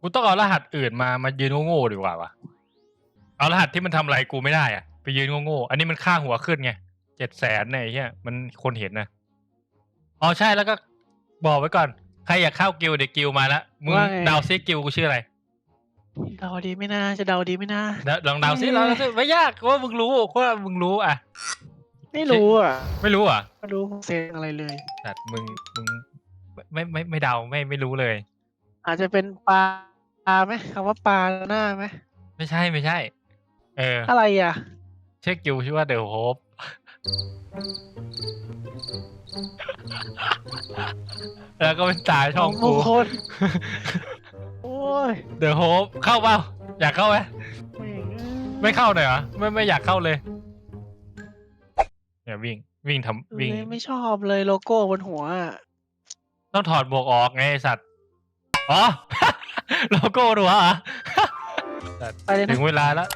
กูต้องเอารหัสอื่นมามายืนโง่ๆดีกว่าวะเอารหัสที่มันทำอะไรกูไม่ได้อะไปยืนโง่ๆอันนี้มันค่าหัวขึ้นไงเจ็ดแสนเนี่ยไอ้เฮียมันคนเห็นนะอ๋อใช่แล้วก็บอกไว้ก่อน ใครอยากเข้ากิลด์เด็กกิลด์มาแล้วมึงว่าไง เดาวซิกิลด์กูชื่ออะไรเดาดีไม่น่าจะเดาดีไม่น่าเดาลองเดาวซิเอ๊ะลองเดาซิไม่ยากเพราะว่ามึงรู้เพราะว่ามึงรู้อะ ไม่รู้อะไม่รู้อะ ไม่รู้เซงอะไรเลย แต่มึงมึงไม่ไม่ไม่เดาไม่ไม่รู้เลย อาจจะเป็นปลาปลาไหมคำว่าปลาหน้าไหมไม่ใช่ไม่ใช่ เออ อะไรอะ เช็คกิลด์ชื่อว่าเดอะโฮปแล้วก็เป็นตาช่องมกูงคลโอ้ยเดอะโฮปเข้าเปล่าอยากเข้าไหมแม่งไม่เข้าหน่อยเหรอไม่ไม่อยากเข้าเลยเนี่ยวิ่งวิ่งทำเอ้วิ่งยไม่ชอบเลยโลโก้บนหัวอะต้องถอดหมวกออกไงไอ้สัตว์ อ๋อ โลโก้ดูเหรอไปเลยถึนะงเวลาแล้ว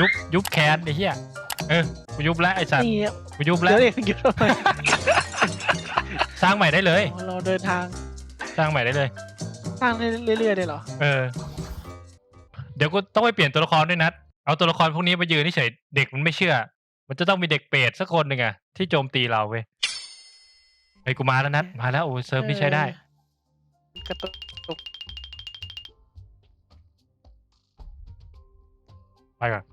ยุบยุบแคนไอ้เหี้ยเออกูยุบแล้วไอ้สัตว์นี่อะกูยุบแล้เดี๋ยววเด็กหยุดทำไมสร้างใหม่ได้เลย เราเดินทางสร้างใหม่ได้เลยสร้างเรื่อยๆได้เหรอเออ เดี๋ยวกูต้องไปเปลี่ยนตัวละครด้วยนัดเอาตัวละครพวกนี้ไปยืนเฉยๆเด็กมันไม่เชื่อ มันจะต้องมีเด็กเปรตสักคนหนึ่งอะที่โจมตีเราเว้ยไอ้ยกูมาแล้วนัดมาแล้วโอ้ยเซิร์ฟนี่ใช้ได้กระตุก ไปก่อน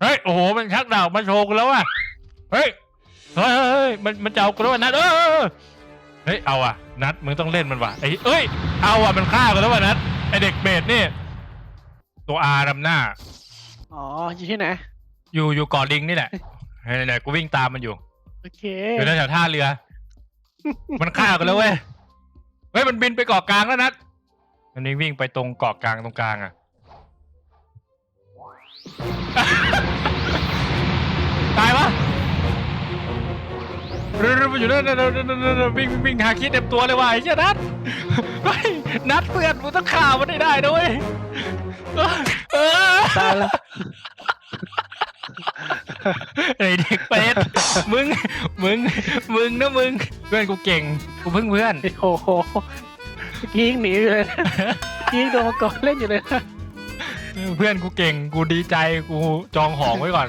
เฮ้ยโอ้โหมันชักดาบมาโชว์กูแล้วว่ะเฮ้ยเฮ้ยเฮ้ยเฮ้ยมันมันจะเอากูแล้วว่ะนัดเออเออเออเฮ้ยเอาอะนัดมึงต้องเล่นมันว่ะไอ้เอ้ยเอาอะมันฆ่ากูแล้วว่ะนัดไอเด็กเบสนี่ตัวอาดำหน้า อ๋ออยู่ที่ไหน อยู่อยู่เก่อลิงนี่แหละเฮ้ยเนี่ยกูวิ่งตามมันอยู่โอเค อยู่แถวๆท่าเรือ มันฆ่ากันแล้วเว้ยเฮ้ยมันบินไปเกาะกลางแล้วนัดมันนี่วิ่งไปตรงเกาะกลางตรงกลางอะ ตายปะเร็วๆมันอยู่นั่นๆๆๆๆวิ่งวิ่งวิ่งหาคิดเต็มตัวเลยว่ะไอ้เจ้านัดเฮ้ยนัดเพื่อนมึงต้องข่ามันให้ได้ด้วยเออเออตายแล้วไอเด็กเป็ดมึงมึงมึงนะมึงเพื่อนกูเก่งกูเพิ่งเพื่อนโอ้โหเมื่อกี้ยังหนีอยู่เลยนะเมื่อกี้ยังโดนมังกรเล่นอยู่เลยนะเพื่อนกูเก่งกูดีใจกูจองของไว้ก่อน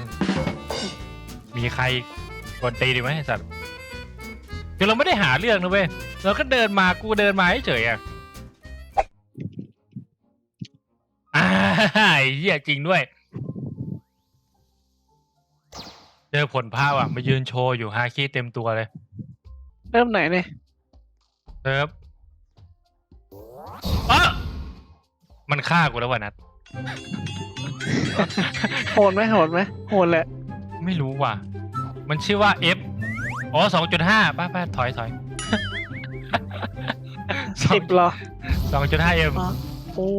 มีใครกวนตีดีไหมไอ้สัตว์คือเราไม่ได้หาเรื่องนะเว้ยเราก็เดินมากูเดินมาเฉยๆอะอ่าไอ้เหี้ยจริงด้วย เจอผลภาพอะ มายืนโชว์อยู่ฮาคิเต็มตัวเลยเริ่มไหนเนี่ยเซิร์ฟอ๊ะมันฆ่ากูแล้ววะนัด โหดไหมโหดไหมโหดแหละ ไม่รู้ว่ะ มันชื่อว่า F อ๋อสองจุดห้าป้าป้าถอยถอยสิบเหรอสองจุดห้าเอ็มอ๋อโอ้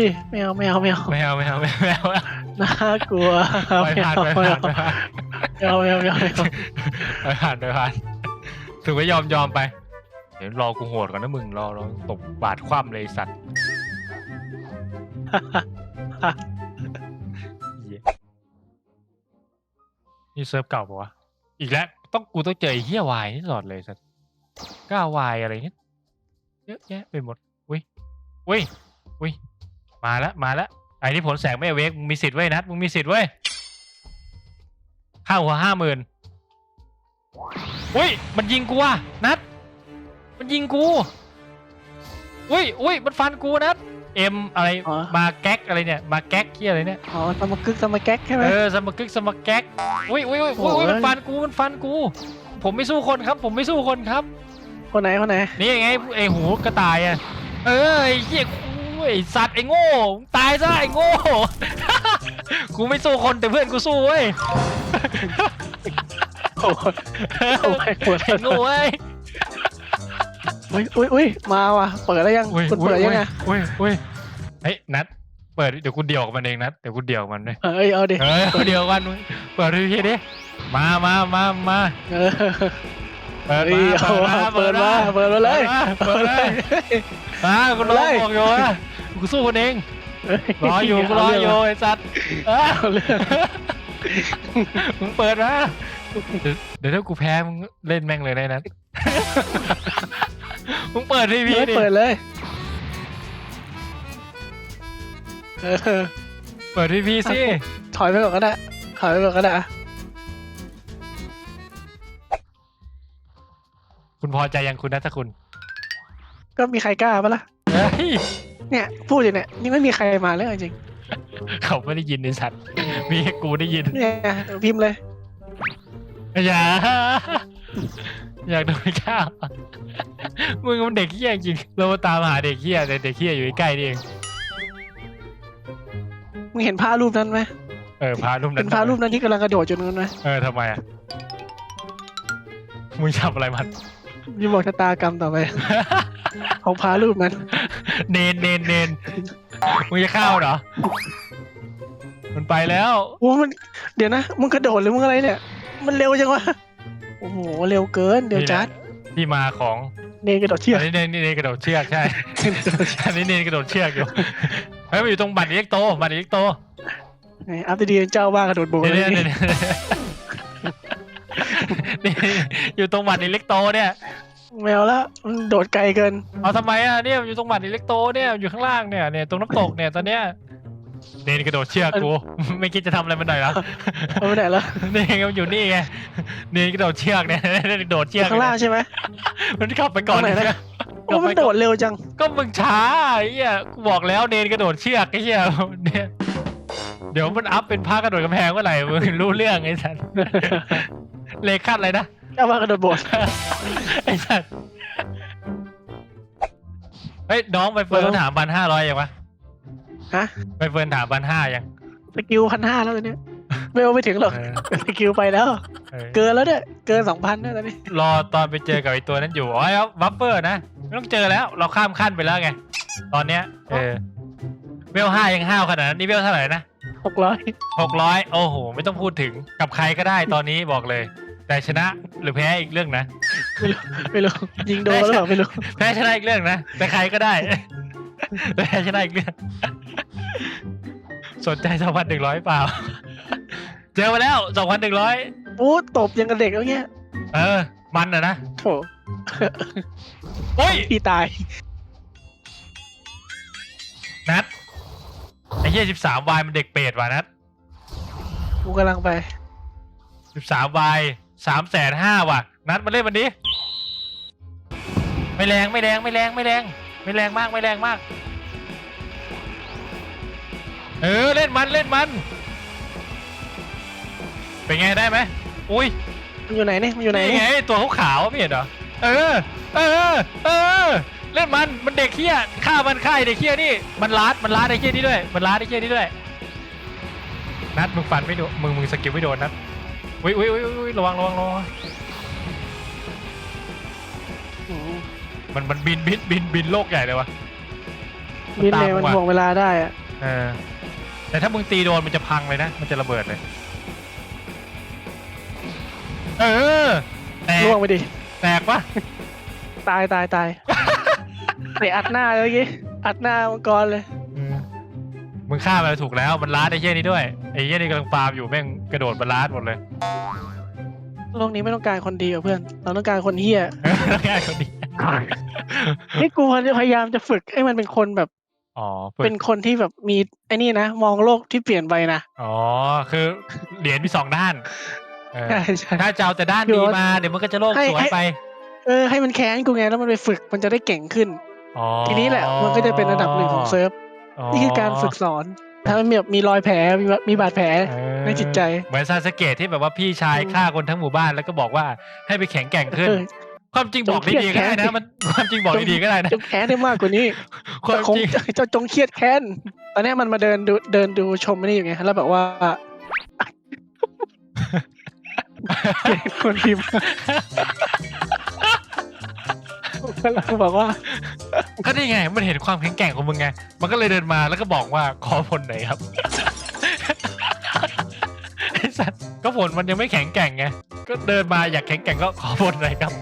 ยไม่เอาไม่เอาไม่เอาไม่เอาไม่เอาไม่เอาไม่เอาน่ากลัวไปไม่ผ่านเอาไปไม่ผ่านเอาไปผ่านไม่เอาไม่เอาไม่เอาไม่เอาไปผ่านไปผ่านถือว่ายอมยอมไป เดี๋ยวรอกูโหดก่อนนะมึงรอรอตบบาดคว่ำเลยไอ้สัตว์ นี่เซิร์ฟเก่าปะวะ อีกแล้ว ต้องกูต้องเจอไอ้เฮียวายนี่ตลอดเลยสัตว์ก้าวายอะไรเนี่ยเยอะแยะไปหมดอุ้ยอุ้ยอุ้ยมาแล้วมาแล้วไอ้นี่ผลแสงไม่เวกมึงมีสิทธิ์ไว้นัดมึงมีสิทธิ์ไว้ยค่าหัวห้าหมื่นอุ้ย มันยิงกูว่ะนัด มันยิงกู อุ้ยอุ้ยมันฟันกูนัด เอ็มอะไรอ๋อ มาแก๊กอะไรเนี่ยมาแก๊กที่อะไรเนี่ยอ๋อสมกึกสมแก๊กใช่ไหม เออสมกึกสมกแก๊กอุ้ยอุ้ยอุ้ยอุ้ยอุ้ยโอ้ยมันฟันกูมันฟันกู ผมไม่สู้คนครับ ผมไม่สู้คนครับ คนไหนคนไหนนี่ไงไอหูกระต่ายอะเออไอ้เหี้ยกูไอสัตว์ไอโง่มึงตายซะไอโง่ กูไม่สู้คนแต่เพื่อนกูสู้เว้ย โอ้ยโอ้ยโหดไอโง่เว้ย อุ้ยอุ้ยอุ้ยมาว่ะ เปิดแล้วยังอุ้ยคุณเปิดยังไงอุ้ยอุ้ยเฮ้ยนัดเปิดเดี๋ยวกูเดี่ยวกับมันเองนัดเดี๋ยวกูเดี่ยวกับมันเลยเอ้ยเอาดิเฮ้ยกูเดี่ยวกับมันมึงเปิดดูทีดิมามามามาเออเปิดเฮ้ยมาเอาว่ะเปิดมาเปิดมาเลยเปิดเลยอ่ากูรอบอกอยู่ว่ากูสู้คนเองเฮ้รออยู่กูรออยู่ไอ้สัตว์เอ้ยเอาเรื่องมึงเปิดมาเดี๋ยวเดี๋ยวถ้ากูแพ้มึงเล่นแม่งเลยนะนั้น มึงเปิดทีวีไม่ดิเปิดเลยเออเปิดพีพีสิถอยไปก่อนก็ได้ถอยไปก่อนก็ได้อะคุณพอใจยังคุณนัทคุณก็มีใครกล้าปะล่ะเฮ้ยเนี่ย พูดอยู่เนี่ยนี่ไม่มีใครมาเลยจริงเขาไม่ได้ยินในสัตว์มีแค่กูได้ยินๆเนี่ยพิมพ์เลยอย่า อยากโดนข้าวมึงมันเด็กเฮี้ยจริง เรามาตามหาเด็กเฮี้ยแต่เด็กเฮี้ยอยู่ใกล้ๆนี่เอง มึงเห็นภาพรูปนั้นไหมเออพารูปนั้เป็นนภาพรูปนั้นที่กำลังกระโดดจนนั้นไหมเออทำไมอะมึงทำอะไรมันมีบอกชะตากรรมต่อไป ของพารูปนั้น เนนเนนเนนมึงจะเข้าเหรอ มันไปแล้ว โอ้มันเดี๋ยวนะ มึงกระโดดหรือมึงอะไรเนี่ย มันเร็วจังวะ โอ้โห เร็วเกินเดี๋ยวจัด ที่มาของเนยกระโดดเชือกอันนี้เนนเนนกระโดดเชือกใช่อันนี้เนนกระโดดเชือกอยู่เฮ้ยมันอยู่ตรงบัตรอิเล็กโต บัตรอิเล็กโตไงอัพเดทเจ้าว่ากระโดดโบกเนี่ยเลเนี่ยยเนี่ยนี่อยู่ตรงบัตรอิเล็กโตเนี่ยแมวละมันโดดไกลเกิน เอาทำไมอะเนี่ยอยู่ตรงบัตรอิเล็กโตเนี่ยอยู่ข้างล่างเนี่ยเนี่ยตรงน้ำตกเนี่ยตอนเนี้ย เนนกระโดดเชือกกู ไม่คิดจะทำอะไรมันหน่อยเหรอเอาไปไหนแล้วนี่ไงมันอยู่นี่ไงเนนกระโดดเชือกเนี่ยโดดเชือกข้างล่างใช่ไหม มันขับไปก่อนตรงไหนนะกโอ้ลับมัไปนก่โดอนดเร็วจัง ก็มึงช้าไอ้เหี้ยกูบอกแล้วเนนกระโดดเชือกไอ้เหี้ยเนี่ยเดี๋ยวมันอัพเป็นผ้ากระโดดกำแพงเมื่อไหร่มึงรู้เรื่องไอ้สัสเลขั้นอะไรนะเจ้าว่ากระโดดโบดไอ้สัสเฮ้ยน้องไปเฟิร์นเออถามพันห้าร้อยยังวะ ฮะไปเฟิร์นถามพันห้ายังสกิลพันห้าแล้วตอนเนี้ยไม่เอาไม่ถึงหรอกเออสกิลไปแล้ว เออเกินแล้วเนี่ยเกินสองพันแล้วตอนนี้ รอตอนไปเจอกับไอ้ตัวนั้นอยู่อ๋อวัฟเฟอร์นะ ไม่ต้องเจอแล้ว เราข้ามขั้นไปแล้วไง ตอนเนี้ย เออเวลห้ายังห้าวขนาดนั้นนี่เวลเท่าไหร่นะหกร้อยหกร้อยโอ้โห ไม่ต้องพูดถึงกับใครก็ได้ตอนนี้บอกเลย แต่ชนะหรือแพ้อีกเรื่องนะ ไม่รู้ยิงโดนหรือเปล่าไม่รู้แพ้ชนะอีกเรื่องนะ แต่ใครก็ได้ แพ้ชนะอีกเรื่อง สนใจสองพันหนึ่งร้อยเปล่า เจอมาแล้วสองพันหนึ่งร้อยโอ้ตบยังกับเด็กแล้วเงี้ยเออ มันอะนะโถโอ้ยพี่ตาย นัดไอ้เหี้ยสิบสามวายมันเด็กเปรตว่ะนัดกูกำลังไปสิบสามวายสามแสนห้าว่ะ นัดมาเล่นวันนี้ ไม่แรงไม่แรงไม่แรงไม่แรง ไม่แรงมากไม่แรงมาก เออเล่นมันเล่นมัน เป็นไงได้ไหมอุ้ยมันอยู่ไหนเนี่ยมันอยู่ไหนนี่เนี่ยไงตัวขาวๆไม่เห็นเหรอเออเออเออเล่นมันมันเด็กเขี้ยฆ่ามันฆ่าไอ้เด็กเขี้ยนี่มันลาดมันลาดไอ้เขี้ยนี่ด้วยมันลาดไอ้เขี้ยนี่ด้วยนัดมึงฟันไม่โดนมึงมึงสกิลไม่โดนนัดอุ้ยอุ้ยอุ้ยอุ้ยระวังระวังระวังอืมมันมันบินบินบินบินโลกใหญ่เลยวะบินเลยตามมันว่ะห่วงเวลาได้อะเออ แต่ถ้ามึงตีโดนมันจะพังเลยนะ มันจะระเบิดเลย เออ แตกล่วงไปดิ แตกปะ ตายตายตายไปอัดหน้าเลยเมื่อกี้ อัดหน้ามังกรเลยอืมมึงฆ่ามันถูกแล้วมันล้าดไอ้เหี้ยนี่ด้วยไอ้เหี้ยนี่กำลังฟาร์มอยู่แม่งกระโดดมันล้าดหมดเลย โลกนี้ไม่ต้องการคนดีกับเพื่อน เราต้องการคนเฮี้ยง่ายคนนี้ นี่กูพยายามจะฝึกให้มันเป็นคนแบบ อ๋อฝึกเป็นคนที่แบบมีไอ้นี่นะ มองโลกที่เปลี่ยนไปนะอ๋อคือเหรียญมีสองด้านเออใช่ใช่ถ้าจะเอาแต่ด้านดีมาเดี๋ยวมันก็จะโลกให้สวยให้ไป เออ ให้มันแค้นกูไงแล้วมันไปฝึกมันจะได้เก่งขึ้นอ๋อทีนี้แหละ มันก็จะเป็นระดับหนึ่งของเซิร์ฟนี่คือการฝึกสอนถ้ามันมีแบบมีรอยแผลมีมีบาดแผลเออในจิตใจ เหมือนซาสเกตที่แบบว่าพี่ชายอืมฆ่าคนทั้งหมู่บ้านแล้วก็บอกว่าให้ไปแข็งแกร่งขึ้นเออ ความจริงบอกจงเครีดียดๆก็ได้แค้นะนมันความจริงบอกดีๆก็ได้นะจะแค้นได้มากกว่านี้ความคงจริงจะจงเครียดแค้นตอนเนี้ยมันมาเดินดูเดินดูชมไม่ได้อยู่ไงแล้วแบบว่าคนพิมพ์กำลังบอกว่า ก็นี่ไง มันเห็นความแข็งแกร่งของมึงไง มันก็เลยเดินมาแล้วก็บอกว่าขอผลหน่อยครับไอ้สัตว์ก็ผลมันยังไม่แข็งแกร่งไง ก็เดินมาอยากแข็งแกร่งก็ขอผลหน่อยครับ